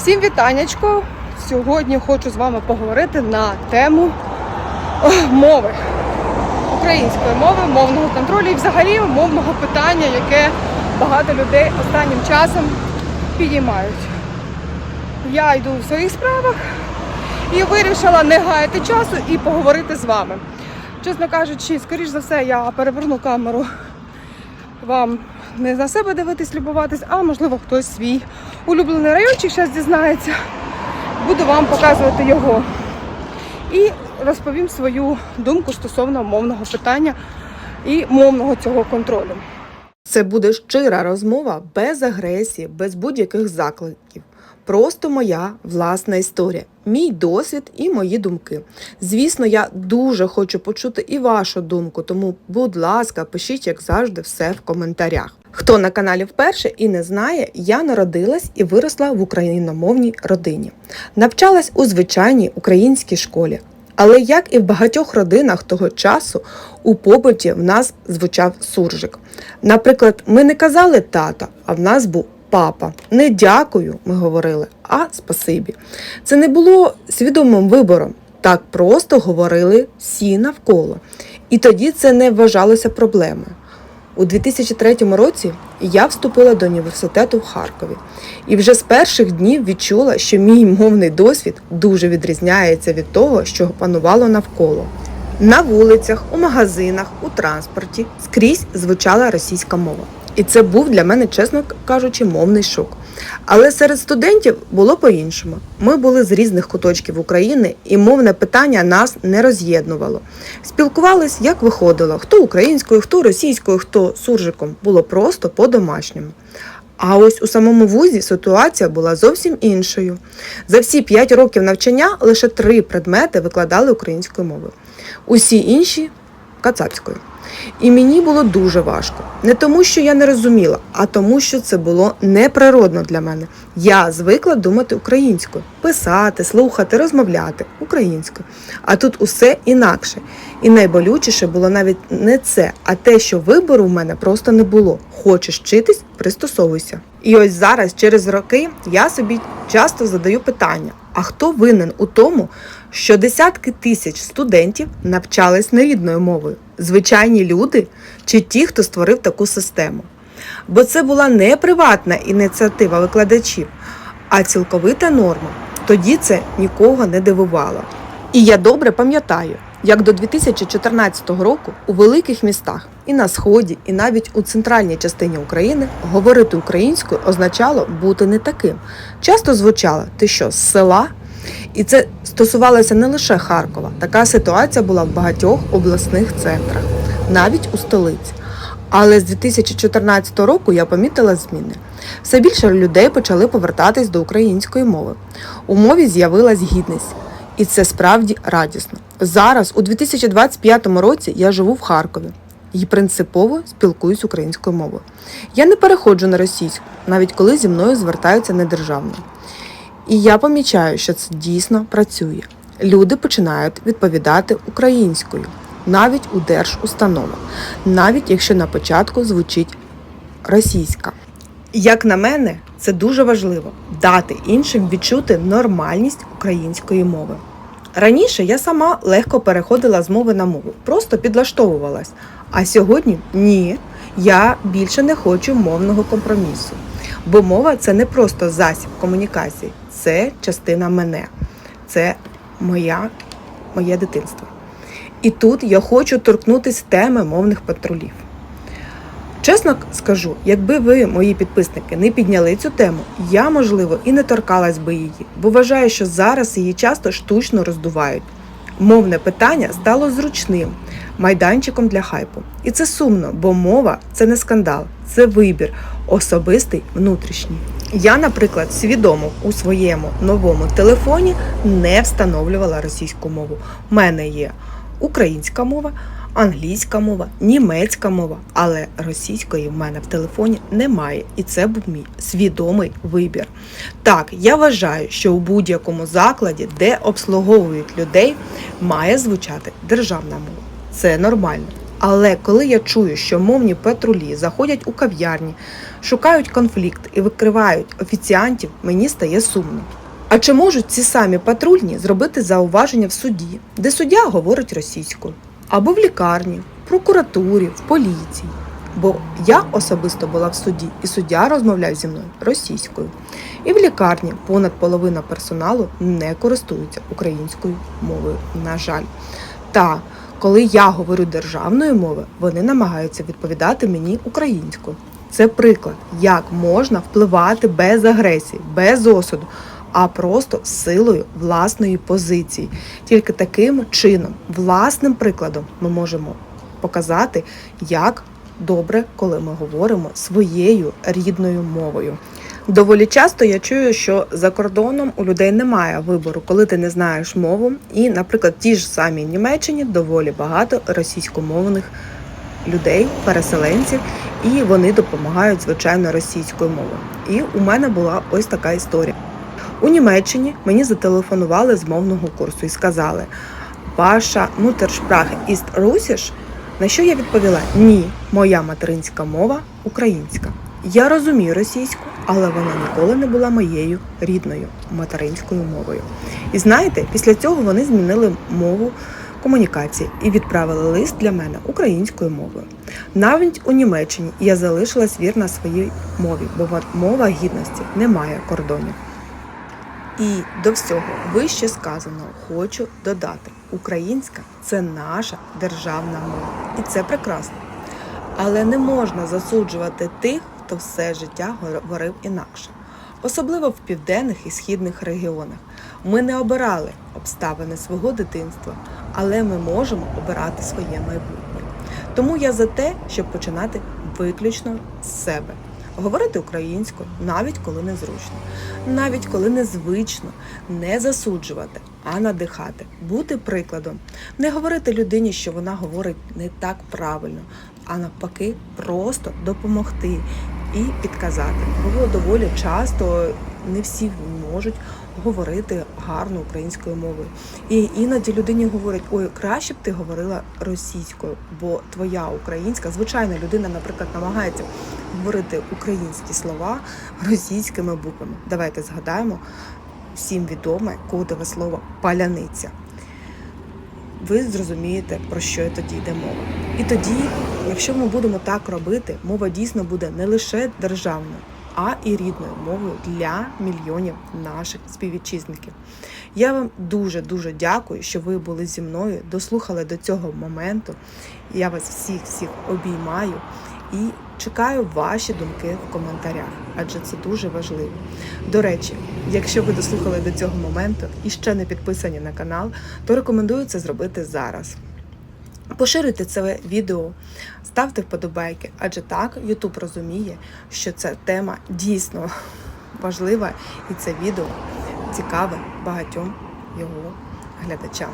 Всім вітаннячко! Сьогодні хочу з вами поговорити на тему мови, української мови, мовного контролю і взагалі мовного питання, яке багато людей останнім часом підіймають. Я йду в своїх справах і вирішила не гаяти часу і поговорити з вами. Чесно кажучи, скоріш за все, я переверну камеру вам не на себе дивитись, любуватись, а можливо хтось свій улюблений райончик зараз дізнається. Буду вам показувати його. І розповім свою думку стосовно мовного питання і мовного цього контролю. Це буде щира розмова без агресії, без будь-яких закликів. Просто моя власна історія, мій досвід і мої думки. Звісно, я дуже хочу почути і вашу думку, тому, будь ласка, пишіть, як завжди, все в коментарях. Хто на каналі вперше і не знає, я народилась і виросла в україномовній родині. Навчалась у звичайній українській школі. Але як і в багатьох родинах того часу, у побуті в нас звучав суржик. Наприклад, ми не казали тата, а в нас був папа. Не дякую, ми говорили, а спасибі. Це не було свідомим вибором. Так просто говорили всі навколо. І тоді це не вважалося проблемою. У 2003 році я вступила до університету в Харкові і вже з перших днів відчула, що мій мовний досвід дуже відрізняється від того, що панувало навколо. На вулицях, у магазинах, у транспорті скрізь звучала російська мова. І це був для мене, чесно кажучи, мовний шок. Але серед студентів було по-іншому. Ми були з різних куточків України, і мовне питання нас не роз'єднувало. Спілкувались, як виходило, хто українською, хто російською, хто суржиком. Було просто по-домашньому. А ось у самому вузі ситуація була зовсім іншою. За всі 5 років навчання лише три предмети викладали українською мовою. Усі інші кацапською. І мені було дуже важко. Не тому, що я не розуміла, а тому, що це було неприродно для мене. Я звикла думати українською, писати, слухати, розмовляти українською. А тут усе інакше. І найболючіше було навіть не це, а те, що вибору в мене просто не було. Хочеш вчитись, пристосовуйся. І ось зараз, через роки, я собі часто задаю питання: а хто винен у тому, що десятки тисяч студентів навчались нерідною мовою? Звичайні люди чи ті, хто створив таку систему? Бо це була не приватна ініціатива викладачів, а цілковита норма. Тоді це нікого не дивувало. І я добре пам'ятаю, як до 2014 року у великих містах і на сході, і навіть у центральній частині України говорити українською означало бути не таким. Часто звучало ти що з села? І це стосувалося не лише Харкова. Така ситуація була в багатьох обласних центрах, навіть у столиці. Але з 2014 року я помітила зміни. Все більше людей почали повертатись до української мови. У мові з'явилась гідність, і це справді радісно. Зараз, у 2025 році, я живу в Харкові і принципово спілкуюсь українською мовою. Я не переходжу на російську, навіть коли зі мною звертаються недержавно. І я помічаю, що це дійсно працює. Люди починають відповідати українською, навіть у держустановах, навіть якщо на початку звучить російська. Як на мене, це дуже важливо дати іншим відчути нормальність української мови. Раніше я сама легко переходила з мови на мову, просто підлаштовувалась. А сьогодні ні, я більше не хочу мовного компромісу. Бо мова це не просто засіб комунікації, це частина мене, це моя, моє дитинство. І тут я хочу торкнутися теми мовних патрулів. Чесно скажу, якби ви, мої підписники, не підняли цю тему, я, можливо, і не торкалась би її, бо вважаю, що зараз її часто штучно роздувають. Мовне питання стало зручним майданчиком для хайпу. І це сумно, бо мова це не скандал, це вибір, особистий внутрішній. Я, наприклад, свідомо у своєму новому телефоні не встановлювала російську мову. У мене є українська мова, англійська мова, німецька мова, але російської в мене в телефоні немає, і це був мій свідомий вибір. Так, я вважаю, що у будь-якому закладі, де обслуговують людей, має звучати державна мова. Це нормально. Але коли я чую, що мовні патрулі заходять у кав'ярні, шукають конфлікт і викривають офіціантів, мені стає сумно. А чи можуть ці самі патрульні зробити зауваження в суді, де суддя говорить російською, або в лікарні, прокуратурі, в поліції? Бо я особисто була в суді, і суддя розмовляв зі мною російською. І в лікарні понад половина персоналу не користується українською мовою, на жаль. Та коли я говорю державною мовою, вони намагаються відповідати мені українською. Це приклад, як можна впливати без агресії, без осуду, а просто силою власної позиції. Тільки таким чином, власним прикладом, ми можемо показати, як добре, коли ми говоримо своєю рідною мовою. Доволі часто я чую, що за кордоном у людей немає вибору, коли ти не знаєш мову. І, наприклад, ті ж самі Німеччині доволі багато російськомовних людей, переселенців, і вони допомагають звичайно російською мовою. І у мене була ось така історія. У Німеччині мені зателефонували з мовного курсу і сказали: Ваша Muttersprache ist Russisch? На що я відповіла: Ні, моя материнська мова українська. Я розумію російську, але вона ніколи не була моєю рідною материнською мовою. І знаєте, після цього вони змінили мову комунікації і відправили лист для мене українською мовою. Навіть у Німеччині я залишилась вірна своїй мові, бо мова гідності не має кордонів. І до всього вище сказаного хочу додати: українська це наша державна мова, і це прекрасно. Але не можна засуджувати тих, хто все життя говорив інакше, особливо в південних і східних регіонах. Ми не обирали обставини свого дитинства, але ми можемо обирати своє майбутнє. Тому я за те, щоб починати виключно з себе. Говорити українською, навіть коли незручно, навіть коли незвично, не засуджувати, а надихати, бути прикладом, не говорити людині, що вона говорить не так правильно, а навпаки, просто допомогти і підказати. Бо доволі часто не всі можуть говорити гарно українською мовою. І іноді людині говорять: ой, краще б ти говорила російською, бо твоя українська, звичайно, людина, наприклад, намагається говорити українські слова російськими буквами. Давайте згадаємо всім відоме кодове слово паляниця. Ви зрозумієте, про що тоді йде мова. І тоді, якщо ми будемо так робити, мова дійсно буде не лише державною, а і рідною мовою для мільйонів наших співвітчизників. Я вам дуже дуже дякую, що ви були зі мною, дослухали до цього моменту. Я вас всіх всіх обіймаю і чекаю ваші думки в коментарях, адже це дуже важливо. До речі, якщо ви дослухали до цього моменту і ще не підписані на канал, то рекомендую це зробити зараз. Поширюйте це відео, ставте вподобайки, адже так YouTube розуміє, що ця тема дійсно важлива і це відео цікаве багатьом його глядачам.